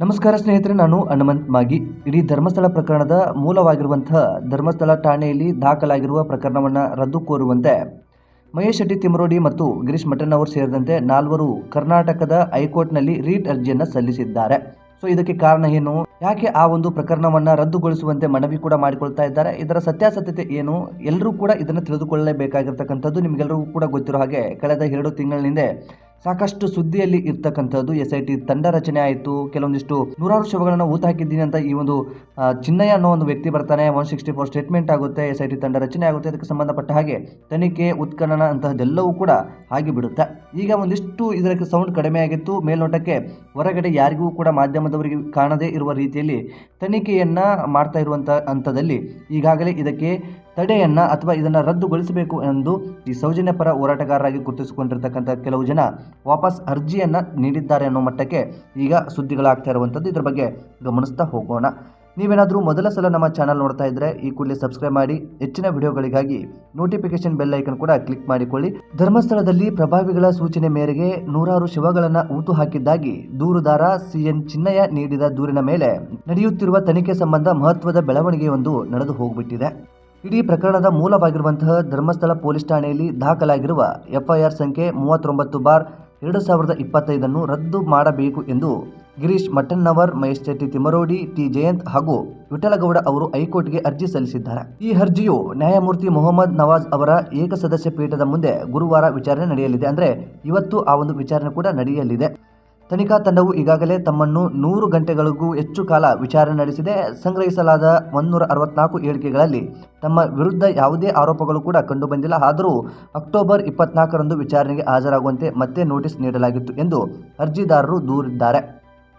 ನಮಸ್ಕಾರ ಸ್ನೇಹಿತರೆ, ನಾನು ಹನುಮಂತ್ ಮಾಗಿ. ಇಡೀ ಧರ್ಮಸ್ಥಳ ಪ್ರಕರಣದ ಮೂಲವಾಗಿರುವಂತಹ ಧರ್ಮಸ್ಥಳ ಠಾಣೆಯಲ್ಲಿ ದಾಖಲಾಗಿರುವ ಪ್ರಕರಣವನ್ನು ರದ್ದು ಕೋರುವಂತೆ ಮಹೇಶ್ ಶೆಟ್ಟಿ ತಿಮರೋಡಿ ಮತ್ತು ಗಿರೀಶ್ ಮಠನ್ ಅವರು ಸೇರಿದಂತೆ ನಾಲ್ವರು ಕರ್ನಾಟಕದ ಹೈಕೋರ್ಟ್ನಲ್ಲಿ ರೀಟ್ ಅರ್ಜಿಯನ್ನು ಸಲ್ಲಿಸಿದ್ದಾರೆ. ಸೊ, ಇದಕ್ಕೆ ಕಾರಣ ಏನು? ಯಾಕೆ ಆ ಒಂದು ಪ್ರಕರಣವನ್ನು ರದ್ದುಗೊಳಿಸುವಂತೆ ಮನವಿ ಕೂಡ ಮಾಡಿಕೊಳ್ತಾ ಇದ್ದಾರೆ? ಇದರ ಸತ್ಯಾಸತ್ಯತೆ ಏನು? ಎಲ್ಲರೂ ಕೂಡ ಇದನ್ನು ತಿಳಿದುಕೊಳ್ಳಲೇಬೇಕಾಗಿರ್ತಕ್ಕಂಥದ್ದು ನಿಮಗೆಲ್ಲರಿಗೂ ಕೂಡ ಗೊತ್ತಿರೋ ಹಾಗೆ, ಕಳೆದ ಎರಡು ತಿಂಗಳಿನಿಂದ ಸಾಕಷ್ಟು ಸುದ್ದಿಯಲ್ಲಿ ಇರ್ತಕ್ಕಂಥದ್ದು ಎಸ್ ಐ ಟಿ ತಂಡ ರಚನೆ ಆಯಿತು. ಕೆಲವೊಂದಿಷ್ಟು ನೂರಾರು ಶವಗಳನ್ನು ಊತ ಹಾಕಿದ್ದೀನಿ ಅಂತ ಈ ಒಂದು ಚಿನ್ನಯ್ಯ ಅನ್ನೋ ಒಂದು ವ್ಯಕ್ತಿ ಬರ್ತಾನೆ. ಒನ್ ಸಿಕ್ಸ್ಟಿ ಫೋರ್ ಸ್ಟೇಟ್ಮೆಂಟ್ ಆಗುತ್ತೆ ಎಸ್ ಐ ಟಿ ತಂಡ ರಚನೆ ಆಗುತ್ತೆ ಅದಕ್ಕೆ ಸಂಬಂಧಪಟ್ಟ ಹಾಗೆ ತನಿಖೆ, ಉತ್ಖನನ ಅಂತಹದ್ದೆಲ್ಲವೂ ಕೂಡ ಆಗಿ ಬಿಡುತ್ತೆ ಈಗ ಒಂದಿಷ್ಟು ಇದಕ್ಕೆ ಸೌಂಡ್ ಕಡಿಮೆ ಆಗಿತ್ತು. ಮೇಲ್ನೋಟಕ್ಕೆ ಹೊರಗಡೆ ಯಾರಿಗೂ ಕೂಡ ಮಾಧ್ಯಮದವರಿಗೆ ಕಾಣದೇ ಇರುವ ರೀತಿಯಲ್ಲಿ ತನಿಖೆಯನ್ನು ಮಾಡ್ತಾ ಇರುವಂಥ ಹಂತದಲ್ಲಿ ಈಗಾಗಲೇ ಇದಕ್ಕೆ ತಡೆಯನ್ನ ಅಥವಾ ಇದನ್ನು ರದ್ದುಗೊಳಿಸಬೇಕು ಎಂದು ಈ ಸೌಜನ್ಯ ಪರ ಹೋರಾಟಗಾರರಾಗಿ ಗುರುತಿಸಿಕೊಂಡಿರ್ತಕ್ಕಂಥ ಕೆಲವು ಜನ ವಾಪಸ್ ಅರ್ಜಿಯನ್ನು ನೀಡಿದ್ದಾರೆ ಅನ್ನೋ ಮಟ್ಟಕ್ಕೆ ಈಗ ಸುದ್ದಿಗಳಾಗ್ತಾ ಇರುವಂಥದ್ದು. ಇದರ ಬಗ್ಗೆ ಗಮನಿಸ್ತಾ ಹೋಗೋಣ. ನೀವೇನಾದರೂ ಮೊದಲ ಸಲ ನಮ್ಮ ಚಾನಲ್ ನೋಡ್ತಾ ಇದ್ರೆ ಈ ಕೂಡಲೇ ಸಬ್ಸ್ಕ್ರೈಬ್ ಮಾಡಿ, ಹೆಚ್ಚಿನ ವಿಡಿಯೋಗಳಿಗಾಗಿ ನೋಟಿಫಿಕೇಶನ್ ಬೆಲ್ ಐಕನ್ ಕೂಡ ಕ್ಲಿಕ್ ಮಾಡಿಕೊಳ್ಳಿ. ಧರ್ಮಸ್ಥಳದಲ್ಲಿ ಪ್ರಭಾವಿಗಳ ಸೂಚನೆ ಮೇರೆಗೆ ನೂರಾರು ಶವಗಳನ್ನು ಊತು ಹಾಕಿದ್ದಾಗಿ ದೂರುದಾರ ಸಿಎನ್ ಚಿನ್ನಯ್ಯ ನೀಡಿದ ದೂರಿನ ಮೇಲೆ ನಡೆಯುತ್ತಿರುವ ತನಿಖೆ ಸಂಬಂಧ ಮಹತ್ವದ ಬೆಳವಣಿಗೆಯೊಂದು ನಡೆದು ಹೋಗ್ಬಿಟ್ಟಿದೆ. ಇಡೀ ಪ್ರಕರಣದ ಮೂಲವಾಗಿರುವಂತಹ ಧರ್ಮಸ್ಥಳ ಪೊಲೀಸ್ ಠಾಣೆಯಲ್ಲಿ ದಾಖಲಾಗಿರುವ ಎಫ್ಐಆರ್ ಸಂಖ್ಯೆ ಮೂವತ್ತೊಂಬತ್ತು ಬಾರ್ ಎರಡು ಸಾವಿರದ ಇಪ್ಪತ್ತೈದನ್ನು ರದ್ದು ಮಾಡಬೇಕು ಎಂದು ಗಿರೀಶ್ ಮಠನ್ನವರ್ ಮಹೇಶ್ ಶೆಟ್ಟಿ ತಿಮರೋಡಿ ಟಿ ಜಯಂತ್ ಹಾಗೂ ವಿಠಲಗೌಡ ಅವರು ಹೈಕೋರ್ಟ್ಗೆ ಅರ್ಜಿ ಸಲ್ಲಿಸಿದ್ದಾರೆ. ಈ ಅರ್ಜಿಯು ನ್ಯಾಯಮೂರ್ತಿ ಮೊಹಮ್ಮದ್ ನವಾಜ್ ಅವರ ಏಕಸದಸ್ಯ ಪೀಠದ ಮುಂದೆ ಗುರುವಾರ ವಿಚಾರಣೆ ನಡೆಯಲಿದೆ. ಅಂದರೆ ಇವತ್ತು ಆ ಒಂದು ವಿಚಾರಣೆ ಕೂಡ ನಡೆಯಲಿದೆ. ತನಿಖಾ ತಂಡವು ಈಗಾಗಲೇ ತಮ್ಮನ್ನು ನೂರು ಗಂಟೆಗಳಿಗೂ ಹೆಚ್ಚು ಕಾಲ ವಿಚಾರಣೆ ನಡೆಸಿದೆ. ಸಂಗ್ರಹಿಸಲಾದ ಒಂದೂರ ಅರವತ್ನಾಲ್ಕು ಹೇಳಿಕೆಗಳಲ್ಲಿ ತಮ್ಮ ವಿರುದ್ಧ ಯಾವುದೇ ಆರೋಪಗಳು ಕೂಡ ಕಂಡುಬಂದಿಲ್ಲ. ಆದರೂ ಅಕ್ಟೋಬರ್ ಇಪ್ಪತ್ನಾಲ್ಕರಂದು ವಿಚಾರಣೆಗೆ ಹಾಜರಾಗುವಂತೆ ಮತ್ತೆ ನೋಟಿಸ್ ನೀಡಲಾಗಿತ್ತು ಎಂದು ಅರ್ಜಿದಾರರು ದೂರಿದ್ದಾರೆ.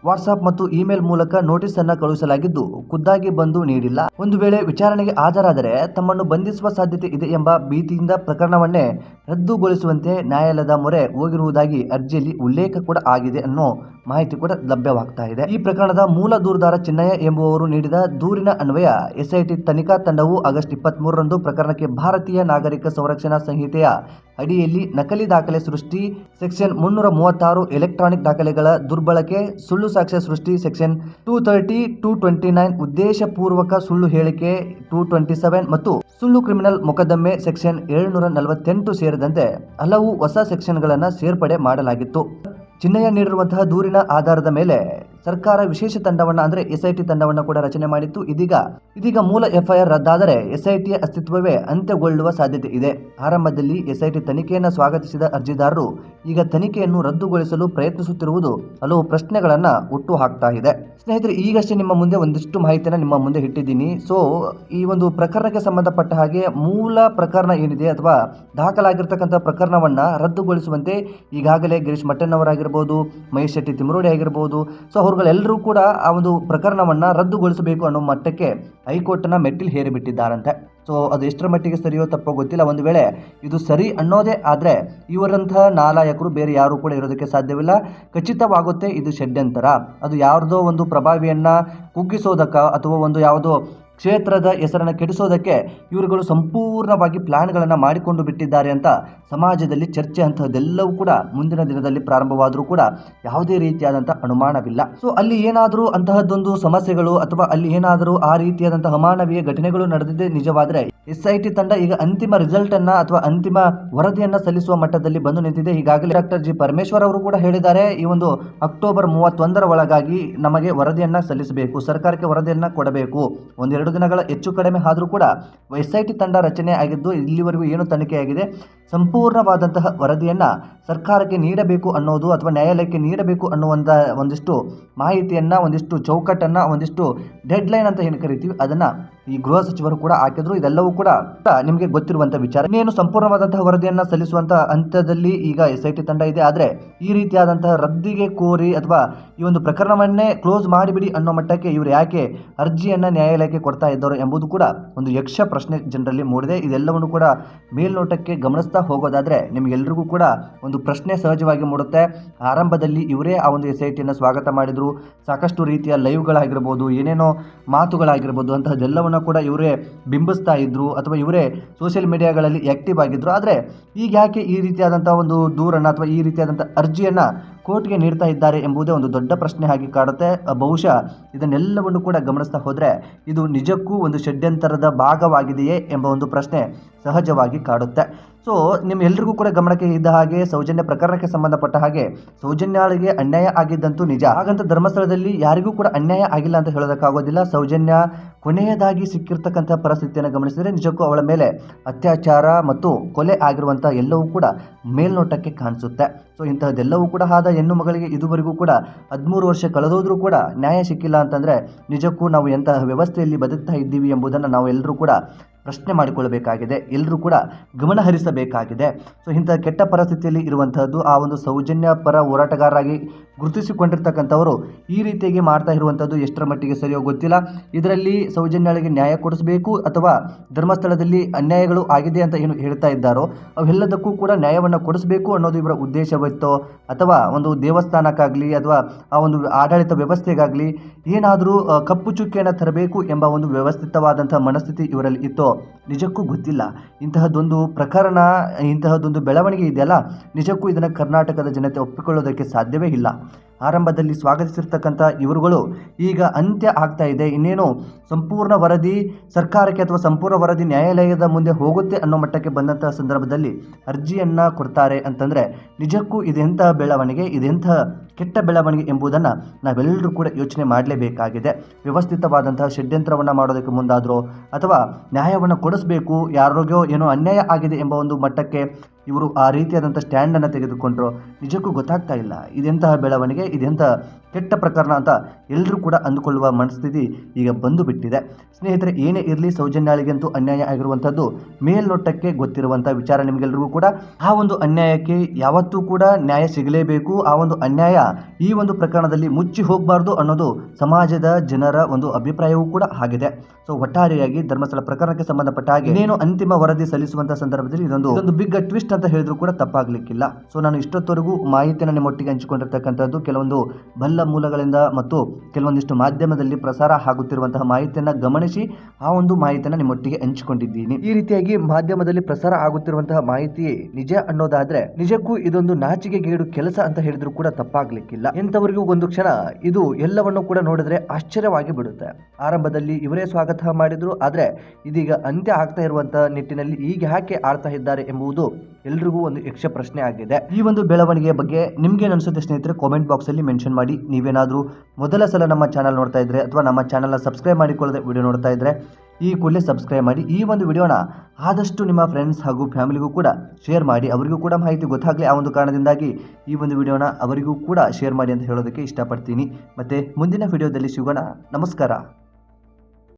ವಾಟ್ಸಾಪ್ ಮತ್ತು ಇಮೇಲ್ ಮೂಲಕ ನೋಟಿಸ್ ಅನ್ನು ಕಳುಹಿಸಲಾಗಿದ್ದು ಖುದ್ದಾಗಿ ಬಂದು ನೀಡಿಲ್ಲ. ಒಂದು ವೇಳೆ ವಿಚಾರಣೆಗೆ ಹಾಜರಾದರೆ ತಮ್ಮನ್ನು ಬಂಧಿಸುವ ಸಾಧ್ಯತೆ ಇದೆ ಎಂಬ ಭೀತಿಯಿಂದ ಪ್ರಕರಣವನ್ನೇ ರದ್ದುಗೊಳಿಸುವಂತೆ ನ್ಯಾಯಾಲಯದ ಮೊರೆ ಹೋಗಿರುವುದಾಗಿ ಅರ್ಜಿಯಲ್ಲಿ ಉಲ್ಲೇಖ ಕೂಡ ಆಗಿದೆ ಅನ್ನೋ ಮಾಹಿತಿ ಕೂಡ ಲಭ್ಯವಾಗ್ತಾ ಇದೆ. ಈ ಪ್ರಕರಣದ ಮೂಲ ದೂರುದಾರ ಚಿನ್ನಯ್ಯ ಎಂಬುವವರು ನೀಡಿದ ದೂರಿನ ಅನ್ವಯ ಎಸ್ಐಟಿ ತನಿಖಾ ತಂಡವು ಆಗಸ್ಟ್ ಇಪ್ಪತ್ತ್ ಮೂರರಂದು ಪ್ರಕರಣಕ್ಕೆ ಭಾರತೀಯ ನಾಗರಿಕ ಸಂರಕ್ಷಣಾ ಸಂಹಿತೆಯ ಅಡಿಯಲ್ಲಿ ನಕಲಿ ದಾಖಲೆ ಸೃಷ್ಟಿ, ಸೆಕ್ಷನ್ ಮುನ್ನೂರ ಮೂವತ್ತಾರು ಎಲೆಕ್ಟ್ರಾನಿಕ್ ದಾಖಲೆಗಳ ದುರ್ಬಳಕೆ, ಸುಳ್ಳು ಸಾಕ್ಷ್ಯ ಸೃಷ್ಟಿ, section two thirty two twenty nine ಉದ್ದೇಶಪೂರ್ವಕ ಸುಳ್ಳು ಹೇಳಿಕೆ, ಟೂ ಟ್ವೆಂಟಿ ಸೆವೆನ್ ಮತ್ತು ಸುಳ್ಳು ಕ್ರಿಮಿನಲ್ ಮೊಕದ್ದಮೆ ಸೆಕ್ಷನ್ ಏಳುನೂರ ನಲವತ್ತೆಂಟು ಸೇರಿದಂತೆ ಹಲವು ಹೊಸ ಸೆಕ್ಷನ್ಗಳನ್ನು ಸೇರ್ಪಡೆ ಮಾಡಲಾಗಿತ್ತು. ಚಿನ್ನಯ್ಯ ನೀಡಿರುವಂತಹ ದೂರಿನ ಆಧಾರದ ಮೇಲೆ ಸರ್ಕಾರ ವಿಶೇಷ ತಂಡವನ್ನ ಅಂದ್ರೆ ಎಸ್ಐಟಿ ತಂಡವನ್ನ ಕೂಡ ರಚನೆ ಮಾಡಿತ್ತು. ಇದೀಗ ಇದೀಗ ಮೂಲ ಎಫ್ಐಆರ್ ರದ್ದಾದರೆ ಎಸ್ಐಟಿಯ ಅಸ್ತಿತ್ವವೇ ಅಂತ್ಯಗೊಳ್ಳುವ ಸಾಧ್ಯತೆ ಇದೆ. ಆರಂಭದಲ್ಲಿ ಎಸ್ಐಟಿ ತನಿಖೆಯನ್ನು ಸ್ವಾಗತಿಸಿದ ಅರ್ಜಿದಾರರು, ಈಗ ತನಿಖೆಯನ್ನು ರದ್ದುಗೊಳಿಸಲು ಪ್ರಯತ್ನಿಸುತ್ತಿರುವುದು ಹಲವು ಪ್ರಶ್ನೆಗಳನ್ನ ಹುಟ್ಟು ಹಾಕ್ತಾ ಇದೆ. ಸ್ನೇಹಿತರೆ, ಈಗಷ್ಟೇ ನಿಮ್ಮ ಮುಂದೆ ಒಂದಿಷ್ಟು ಮಾಹಿತಿಯನ್ನು ನಿಮ್ಮ ಮುಂದೆ ಇಟ್ಟಿದ್ದೀನಿ. ಸೊ ಈ ಒಂದು ಪ್ರಕರಣಕ್ಕೆ ಸಂಬಂಧಪಟ್ಟ ಹಾಗೆ ಮೂಲ ಪ್ರಕರಣ ಏನಿದೆ ಅಥವಾ ದಾಖಲಾಗಿರ್ತಕ್ಕಂಥ ಪ್ರಕರಣವನ್ನ ರದ್ದುಗೊಳಿಸುವಂತೆ ಈಗಾಗಲೇ ಗಿರೀಶ್ ಮಟ್ಟನ್ ಅವರಾಗಿರ್ಬೋದು ಮಹೇಶ್ ಶೆಟ್ಟಿ ತಿಮರೋಡಿ ಆಗಿರ್ಬೋದು ಸೊ ಅವರುಗಳೆಲ್ಲರೂ ಕೂಡ ಆ ಒಂದು ಪ್ರಕರಣವನ್ನು ರದ್ದುಗೊಳಿಸಬೇಕು ಅನ್ನೋ ಮಟ್ಟಕ್ಕೆ ಹೈಕೋರ್ಟನ್ನು ಮೆಟ್ಟಿಲು ಹೇರಿಬಿಟ್ಟಿದ್ದಾರಂತೆ. ಸೊ ಅದು ಎಷ್ಟರ ಮಟ್ಟಿಗೆ ಸರಿಯೋ ತಪ್ಪೋ ಗೊತ್ತಿಲ್ಲ. ಒಂದು ವೇಳೆ ಇದು ಸರಿ ಅನ್ನೋದೇ ಆದರೆ ಇವರಂತಹ ನಾಲಾಯಕರು ಬೇರೆ ಯಾರೂ ಕೂಡ ಇರೋದಕ್ಕೆ ಸಾಧ್ಯವಿಲ್ಲ. ಖಚಿತವಾಗುತ್ತೆ ಇದು ಷಡ್ಯಂತರ. ಅದು ಯಾರ್ದೋ ಒಂದು ಪ್ರಭಾವಿಯನ್ನು ಕುಗ್ಗಿಸೋದಕ್ಕ ಅಥವಾ ಒಂದು ಯಾವುದೋ ಕ್ಷೇತ್ರದ ಹೆಸರನ್ನು ಕೆಡಿಸೋದಕ್ಕೆ ಇವರುಗಳು ಸಂಪೂರ್ಣವಾಗಿ ಪ್ಲಾನ್ಗಳನ್ನು ಮಾಡಿಕೊಂಡು ಬಿಟ್ಟಿದ್ದಾರೆ ಅಂತ ಸಮಾಜದಲ್ಲಿ ಚರ್ಚೆ ಅಂತಹದ್ದೆಲ್ಲವೂ ಕೂಡ ಮುಂದಿನ ದಿನದಲ್ಲಿ ಪ್ರಾರಂಭವಾದರೂ ಕೂಡ ಯಾವುದೇ ರೀತಿಯಾದಂಥ ಅನುಮಾನವಿಲ್ಲ. ಸೊ ಅಲ್ಲಿ ಏನಾದರೂ ಅಂತಹದ್ದೊಂದು ಸಮಸ್ಯೆಗಳು ಅಥವಾ ಅಲ್ಲಿ ಏನಾದರೂ ಆ ರೀತಿಯಾದಂಥ ಅಮಾನವೀಯ ಘಟನೆಗಳು ನಡೆದಿದೆ ನಿಜವಾದರೆ ಎಸ್ ಐ ಟಿ ತಂಡ ಈಗ ಅಂತಿಮ ರಿಸಲ್ಟ್ ಅನ್ನ ಅಥವಾ ಅಂತಿಮ ವರದಿಯನ್ನ ಸಲ್ಲಿಸುವ ಮಟ್ಟದಲ್ಲಿ ಬಂದು ನಿಂತಿದೆ. ಈಗಾಗಲೇ ಡಾಕ್ಟರ್ ಜಿ. ಪರಮೇಶ್ವರ್ ಅವರು ಕೂಡ ಹೇಳಿದ್ದಾರೆ, ಈ ಒಂದು ಅಕ್ಟೋಬರ್ ಮೂವತ್ತೊಂದರ ಒಳಗಾಗಿ ನಮಗೆ ವರದಿಯನ್ನ ಸಲ್ಲಿಸಬೇಕು, ಸರ್ಕಾರಕ್ಕೆ ವರದಿಯನ್ನ ಕೊಡಬೇಕು. ಒಂದೆರಡು ದಿನಗಳ ಹೆಚ್ಚು ಕಡಿಮೆ ಆದರೂ ಕೂಡ ಎಸ್ ಐ ಟಿ ತಂಡ ರಚನೆ ಆಗಿದ್ದು ಇಲ್ಲಿವರೆಗೂ ಏನು ತನಿಖೆಯಾಗಿದೆ ಸಂಪೂರ್ಣವಾದಂತಹ ವರದಿಯನ್ನ ಸರ್ಕಾರಕ್ಕೆ ನೀಡಬೇಕು ಅನ್ನೋದು ಅಥವಾ ನ್ಯಾಯಾಲಯಕ್ಕೆ ನೀಡಬೇಕು ಅನ್ನುವಂಥ ಒಂದಿಷ್ಟು ಮಾಹಿತಿಯನ್ನ, ಒಂದಿಷ್ಟು ಚೌಕಟ್ಟನ್ನ, ಒಂದಿಷ್ಟು ಡೆಡ್ ಲೈನ್ ಅಂತ ಏನು ಕರಿತೀವಿ, ಅದನ್ನ ಈ ಗೃಹ ಸಚಿವರು ಕೂಡ ಹಾಕಿದ್ರು. ಇದೆಲ್ಲವೂ ಕೂಡ ನಿಮಗೆ ಗೊತ್ತಿರುವಂತಹ ವಿಚಾರ. ಇನ್ನೇನು ಸಂಪೂರ್ಣವಾದಂತಹ ವರದಿಯನ್ನ ಸಲ್ಲಿಸುವಂತಹ ಹಂತದಲ್ಲಿ ಈಗ ಎಸ್ ಐ ಟಿ ತಂಡ ಇದೆ. ಆದ್ರೆ ಈ ರೀತಿಯಾದಂತಹ ರದ್ದಿಗೆ ಕೋರಿ ಅಥವಾ ಈ ಒಂದು ಪ್ರಕರಣವನ್ನೇ ಕ್ಲೋಸ್ ಮಾಡಿಬಿಡಿ ಅನ್ನೋ ಮಟ್ಟಕ್ಕೆ ಇವರು ಯಾಕೆ ಅರ್ಜಿಯನ್ನ ನ್ಯಾಯಾಲಯಕ್ಕೆ ಕೊಡ್ತಾ ಇದ್ದಾರೆ ಎಂಬುದು ಕೂಡ ಒಂದು ಯಕ್ಷ ಪ್ರಶ್ನೆ ಜನರಲ್ಲಿ ಮೂಡಿದೆ. ಇದೆಲ್ಲವನ್ನು ಕೂಡ ಮೇಲ್ನೋಟಕ್ಕೆ ಗಮನಿಸ್ತಾ ಹೋಗೋದಾದ್ರೆ ನಿಮಗೆಲ್ಲರಿಗೂ ಕೂಡ ಒಂದು ಪ್ರಶ್ನೆ ಸಹಜವಾಗಿ ಮೂಡುತ್ತೆ. ಆರಂಭದಲ್ಲಿ ಇವರೇ ಆ ಒಂದು ಎಸ್ ಐ ಟಿಯನ್ನು ಸ್ವಾಗತ ಮಾಡಿದ್ರು. ಸಾಕಷ್ಟು ರೀತಿಯ ಲೈವ್ಗಳಾಗಿರ್ಬೋದು, ಏನೇನೋ ಮಾತುಗಳಾಗಿರ್ಬೋದು, ಅಂತಹದ್ದೆಲ್ಲವನ್ನು ಕೂಡ ಇವರೇ ಬಿಂಬಿಸ್ತಾ ಇದ್ರು ಅಥವಾ ಇವರೇ ಸೋಷಿಯಲ್ ಮೀಡಿಯಾಗಳಲ್ಲಿ ಆಕ್ಟಿವ್ ಆಗಿದ್ರು. ಆದರೆ ಈಗ ಯಾಕೆ ಈ ರೀತಿಯಾದಂಥ ಒಂದು ದೂರನ್ನು ಅಥವಾ ಈ ರೀತಿಯಾದಂಥ ಅರ್ಜಿಯನ್ನು ಕೋರ್ಟ್ಗೆ ನೀಡ್ತಾ ಇದ್ದಾರೆ ಎಂಬುದೇ ಒಂದು ದೊಡ್ಡ ಪ್ರಶ್ನೆ ಆಗಿ ಕಾಡುತ್ತೆ. ಬಹುಶಃ ಇದನ್ನೆಲ್ಲವನ್ನು ಕೂಡ ಗಮನಿಸ್ತಾ ಹೋದರೆ ಇದು ನಿಜಕ್ಕೂ ಒಂದು ಷಡ್ಯಂತರದ ಭಾಗವಾಗಿದೆಯೇ ಎಂಬ ಒಂದು ಪ್ರಶ್ನೆ ಸಹಜವಾಗಿ ಕಾಡುತ್ತೆ. ಸೊ ನಿಮ್ಮೆಲ್ಲರಿಗೂ ಕೂಡ ಗಮನಕ್ಕೆ ಇದ್ದ ಹಾಗೆ ಸೌಜನ್ಯ ಪ್ರಕರಣಕ್ಕೆ ಸಂಬಂಧಪಟ್ಟ ಹಾಗೆ ಸೌಜನ್ಯಾಳಿಗೆ ಅನ್ಯಾಯ ಆಗಿದ್ದಂತೂ ನಿಜ. ಹಾಗಂತ ಧರ್ಮಸ್ಥಳದಲ್ಲಿ ಯಾರಿಗೂ ಕೂಡ ಅನ್ಯಾಯ ಆಗಿಲ್ಲ ಅಂತ ಹೇಳೋದಕ್ಕಾಗೋದಿಲ್ಲ. ಸೌಜನ್ಯ ಕೊನೆಯದಾಗಿ ಸಿಕ್ಕಿರ್ತಕ್ಕಂಥ ಪರಿಸ್ಥಿತಿಯನ್ನು ಗಮನಿಸಿದರೆ ನಿಜಕ್ಕೂ ಅವಳ ಮೇಲೆ ಅತ್ಯಾಚಾರ ಮತ್ತು ಕೊಲೆ ಆಗಿರುವಂಥ ಎಲ್ಲವೂ ಕೂಡ ಮೇಲ್ನೋಟಕ್ಕೆ ಕಾಣಿಸುತ್ತೆ. ಸೊ ಇಂತಹದ್ದೆಲ್ಲವೂ ಕೂಡ ಆದ ಹೆಣ್ಣು ಮಗಳಿಗೆ ಇದುವರೆಗೂ ಕೂಡ ಹದಿಮೂರು ವರ್ಷ ಕಳೆದೋದ್ರೂ ಕೂಡ ನ್ಯಾಯ ಸಿಕ್ಕಿಲ್ಲ ಅಂತಂದರೆ ನಿಜಕ್ಕೂ ನಾವು ಎಂತಹ ವ್ಯವಸ್ಥೆಯಲ್ಲಿ ಬದುಕ್ತಾ ಇದ್ದೀವಿ ಎಂಬುದನ್ನು ನಾವು ಎಲ್ಲರೂ ಕೂಡ ಪ್ರಶ್ನೆ ಮಾಡಿಕೊಳ್ಳಬೇಕಾಗಿದೆ. ಎಲ್ಲರೂ ಕೂಡ ಗಮನ ಹರಿಸಬೇಕಾಗಿದೆ. ಸೊ ಇಂಥ ಕೆಟ್ಟ ಪರಿಸ್ಥಿತಿಯಲ್ಲಿ ಇರುವಂತಹದ್ದು ಆ ಒಂದು ಸೌಜನ್ಯ ಪರ ಹೋರಾಟಗಾರರಾಗಿ ಗುರುತಿಸಿಕೊಂಡಿರ್ತಕ್ಕಂಥವರು ಈ ರೀತಿಯಾಗಿ ಮಾಡ್ತಾ ಇರುವಂಥದ್ದು ಎಷ್ಟರ ಮಟ್ಟಿಗೆ ಸರಿಯೋ ಗೊತ್ತಿಲ್ಲ. ಇದರಲ್ಲಿ ಸೌಜನ್ಯಗಳಿಗೆ ನ್ಯಾಯ ಕೊಡಿಸಬೇಕು ಅಥವಾ ಧರ್ಮಸ್ಥಳದಲ್ಲಿ ಅನ್ಯಾಯಗಳು ಆಗಿದೆ ಅಂತ ಏನು ಹೇಳ್ತಾ ಇದ್ದಾರೋ, ಅವೆಲ್ಲದಕ್ಕೂ ಕೂಡ ನ್ಯಾಯವನ್ನು ಕೊಡಿಸಬೇಕು ಅನ್ನೋದು ಇವರ ಉದ್ದೇಶವಿತ್ತೋ ಅಥವಾ ಒಂದು ದೇವಸ್ಥಾನಕ್ಕಾಗಲಿ ಅಥವಾ ಆ ಒಂದು ಆಡಳಿತ ವ್ಯವಸ್ಥೆಗಾಗಲಿ ಏನಾದರೂ ಕಪ್ಪು ಚುಕ್ಕಿಯನ್ನು ತರಬೇಕು ಎಂಬ ಒಂದು ವ್ಯವಸ್ಥಿತವಾದಂಥ ಮನಸ್ಥಿತಿ ಇವರಲ್ಲಿ ಇತ್ತೋ ನಿಜಕ್ಕೂ ಗೊತ್ತಿಲ್ಲ. ಇಂತಹದ್ದೊಂದು ಪ್ರಕರಣ ಇಂತಹದ್ದೊಂದು ಬೆಳವಣಿಗೆ ಇದೆಯಲ್ಲ? ನಿಜಕ್ಕೂ ಇದನ್ನು ಕರ್ನಾಟಕದ ಜನತೆ ಒಪ್ಪಿಕೊಳ್ಳೋದಕ್ಕೆ ಸಾಧ್ಯವೇ ಇಲ್ಲ. ಆರಂಭದಲ್ಲಿ ಸ್ವಾಗತಿಸಿರ್ತಕ್ಕಂಥ ಇವರುಗಳು ಈಗ ಅಂತ್ಯ ಆಗ್ತಾ ಇದೆ. ಇನ್ನೇನು ಸಂಪೂರ್ಣ ವರದಿ ಸರ್ಕಾರಕ್ಕೆ ಅಥವಾ ಸಂಪೂರ್ಣ ವರದಿ ನ್ಯಾಯಾಲಯದ ಮುಂದೆ ಹೋಗುತ್ತೆ ಅನ್ನೋ ಮಟ್ಟಕ್ಕೆ ಬಂದಂತಹ ಸಂದರ್ಭದಲ್ಲಿ ಅರ್ಜಿಯನ್ನು ಕೊಡ್ತಾರೆ ಅಂತಂದರೆ ನಿಜಕ್ಕೂ ಇದೆಂತಹ ಬೆಳವಣಿಗೆ ಇದೆಂತಹ ಕೆಟ್ಟ ಬೆಳವಣಿಗೆ ಎಂಬುದನ್ನು ನಾವೆಲ್ಲರೂ ಕೂಡ ಯೋಚನೆ ಮಾಡಲೇಬೇಕಾಗಿದೆ. ವ್ಯವಸ್ಥಿತವಾದಂತಹ ಷಡ್ಯಂತ್ರವನ್ನು ಮಾಡೋದಕ್ಕೆ ಮುಂದಾದರೂ ಅಥವಾ ನ್ಯಾಯವನ್ನು ಕೊಡಿಸಬೇಕು ಯಾರೋಗ್ಯೋ ಏನೋ ಅನ್ಯಾಯ ಆಗಿದೆ ಎಂಬ ಒಂದು ಮಟ್ಟಕ್ಕೆ ಇವರು ಆ ರೀತಿಯಾದಂಥ ಸ್ಟ್ಯಾಂಡನ್ನು ತೆಗೆದುಕೊಂಡ್ರು. ನಿಜಕ್ಕೂ ಗೊತ್ತಾಗ್ತಾ ಇಲ್ಲ. ಇದೆಂತಹ ಬೆಳವಣಿಗೆ ಇದೆಂತಹ ಕೆಟ್ಟ ಪ್ರಕರಣ ಅಂತ ಎಲ್ಲರೂ ಕೂಡ ಅಂದುಕೊಳ್ಳುವ ಮನಸ್ಥಿತಿ ಈಗ ಬಂದು ಬಿಟ್ಟಿದೆ. ಸ್ನೇಹಿತರೆ, ಏನೇ ಇರಲಿ ಸೌಜನ್ಯಾಳಿಗಂತೂ ಅನ್ಯಾಯ ಆಗಿರುವಂಥದ್ದು ಮೇಲ್ನೋಟಕ್ಕೆ ಗೊತ್ತಿರುವಂಥ ವಿಚಾರ ನಿಮಗೆಲ್ಲರಿಗೂ ಕೂಡ. ಆ ಒಂದು ಅನ್ಯಾಯಕ್ಕೆ ಯಾವತ್ತೂ ಕೂಡ ನ್ಯಾಯ ಸಿಗಲೇಬೇಕು. ಆ ಒಂದು ಅನ್ಯಾಯ ಈ ಒಂದು ಪ್ರಕರಣದಲ್ಲಿ ಮುಚ್ಚಿ ಹೋಗಬಾರ್ದು ಅನ್ನೋದು ಸಮಾಜದ ಜನರ ಒಂದು ಅಭಿಪ್ರಾಯವೂ ಕೂಡ ಆಗಿದೆ. ಸೊ, ಒಟ್ಟಾರೆಯಾಗಿ ಧರ್ಮಸ್ಥಳ ಪ್ರಕರಣಕ್ಕೆ ಸಂಬಂಧಪಟ್ಟ ಹಾಗೆ ಇನ್ನೇನು ಅಂತಿಮ ವರದಿ ಸಲ್ಲಿಸುವಂತಹ ಸಂದರ್ಭದಲ್ಲಿ ಇದೊಂದು ಒಂದು ಬಿಗ್ ಟ್ವಿಸ್ಟ್ ಅಂತ ಹೇಳಿದ್ರು ಕೂಡ ತಪ್ಪಾಗಲಿಕ್ಕಿಲ್ಲ. ಸೊ, ನಾನು ಇಷ್ಟೊತ್ತವರೆಗೂ ಮಾಹಿತಿಯನ್ನು ನಿಮ್ಮೊಟ್ಟಿಗೆ ಹಂಚಿಕೊಂಡಿರ್ತಕ್ಕಂಥದ್ದು ಕೆಲವೊಂದು ಬಲ್ಲ ಮೂಲಗಳಿಂದ ಮತ್ತು ಕೆಲವೊಂದಿಷ್ಟು ಮಾಧ್ಯಮದಲ್ಲಿ ಪ್ರಸಾರ ಆಗುತ್ತಿರುವಂತಹ ಮಾಹಿತಿಯನ್ನು ಗಮನಿಸಿ ಆ ಒಂದು ಮಾಹಿತಿಯನ್ನು ನಿಮ್ಮೊಟ್ಟಿಗೆ ಹಂಚಿಕೊಂಡಿದ್ದೀನಿ. ಈ ರೀತಿಯಾಗಿ ಮಾಧ್ಯಮದಲ್ಲಿ ಪ್ರಸಾರ ಆಗುತ್ತಿರುವಂತಹ ಮಾಹಿತಿ ನಿಜ ಅನ್ನೋದಾದ್ರೆ, ನಿಜಕ್ಕೂ ಇದೊಂದು ನಾಚಿಕೆಗೇಡು ಕೆಲಸ ಅಂತ ಹೇಳಿದ್ರು ಕೂಡ ತಪ್ಪಾಗ್ಲಿಕ್ಕಿಲ್ಲ. ಎಂತವರಿಗೂ ಒಂದು ಕ್ಷಣ ಇದು ಎಲ್ಲವನ್ನು ಕೂಡ ನೋಡಿದ್ರೆ ಆಶ್ಚರ್ಯವಾಗಿ ಬಿಡುತ್ತೆ. ಆರಂಭದಲ್ಲಿ ಇವರೇ ಸ್ವಾಗತ ಮಾಡಿದ್ರು, ಆದ್ರೆ ಇದೀಗ ಅಂತ್ಯ ಆಗ್ತಾ ಇರುವಂತಹ ನಿಟ್ಟಿನಲ್ಲಿ ಈಗ ಯಾಕೆ ಆಡ್ತಾ ಇದ್ದಾರೆ ಎಂಬುದು ಎಲ್ರಿಗೂ ಒಂದು ಯಕ್ಷ ಪ್ರಶ್ನೆ ಆಗಿದೆ. ಈ ಒಂದು ಬೆಳವಣಿಗೆಯ ಬಗ್ಗೆ ನಿಮ್ಗೆ ಅನಿಸುತ್ತೆ ಸ್ನೇಹಿತರೆ ಕಾಮೆಂಟ್ ಬಾಕ್ಸ್ ಅಲ್ಲಿ ಮೆನ್ಷನ್ ಮಾಡಿ ನೀವೇನಾದ್ರೂ ಮೊದಲ ಸಲ ನಮ್ಮ ಚಾನಲ್ ನೋಡ್ತಾ ಇದ್ರೆ ಅಥವಾ ನಮ್ಮ ಚಾನಲ್ನ ಸಬ್ಸ್ಕ್ರೈಬ್ ಮಾಡಿಕೊಳ್ಳದೆ ವಿಡಿಯೋ ನೋಡ್ತಾ ಇದ್ರೆ ಈ ಕೂಡಲೇ ಸಬ್ಸ್ಕ್ರೈಬ್ ಮಾಡಿ ಈ ಒಂದು ವಿಡಿಯೋನ ಆದಷ್ಟು ನಿಮ್ಮ ಫ್ರೆಂಡ್ಸ್ ಹಾಗೂ ಫ್ಯಾಮಿಲಿಗೂ ಕೂಡ ಶೇರ್ ಮಾಡಿ, ಅವರಿಗೂ ಕೂಡ ಮಾಹಿತಿ ಗೊತ್ತಾಗಲಿ ಆ ಒಂದು ಕಾರಣದಿಂದಾಗಿ ಈ ಒಂದು ವಿಡಿಯೋನ ಅವರಿಗೂ ಕೂಡ ಶೇರ್ ಮಾಡಿ ಅಂತ ಹೇಳೋದಕ್ಕೆ ಇಷ್ಟಪಡ್ತೀನಿ. ಮತ್ತು ಮುಂದಿನ ವಿಡಿಯೋದಲ್ಲಿ ಸಿಗೋಣ. ನಮಸ್ಕಾರ.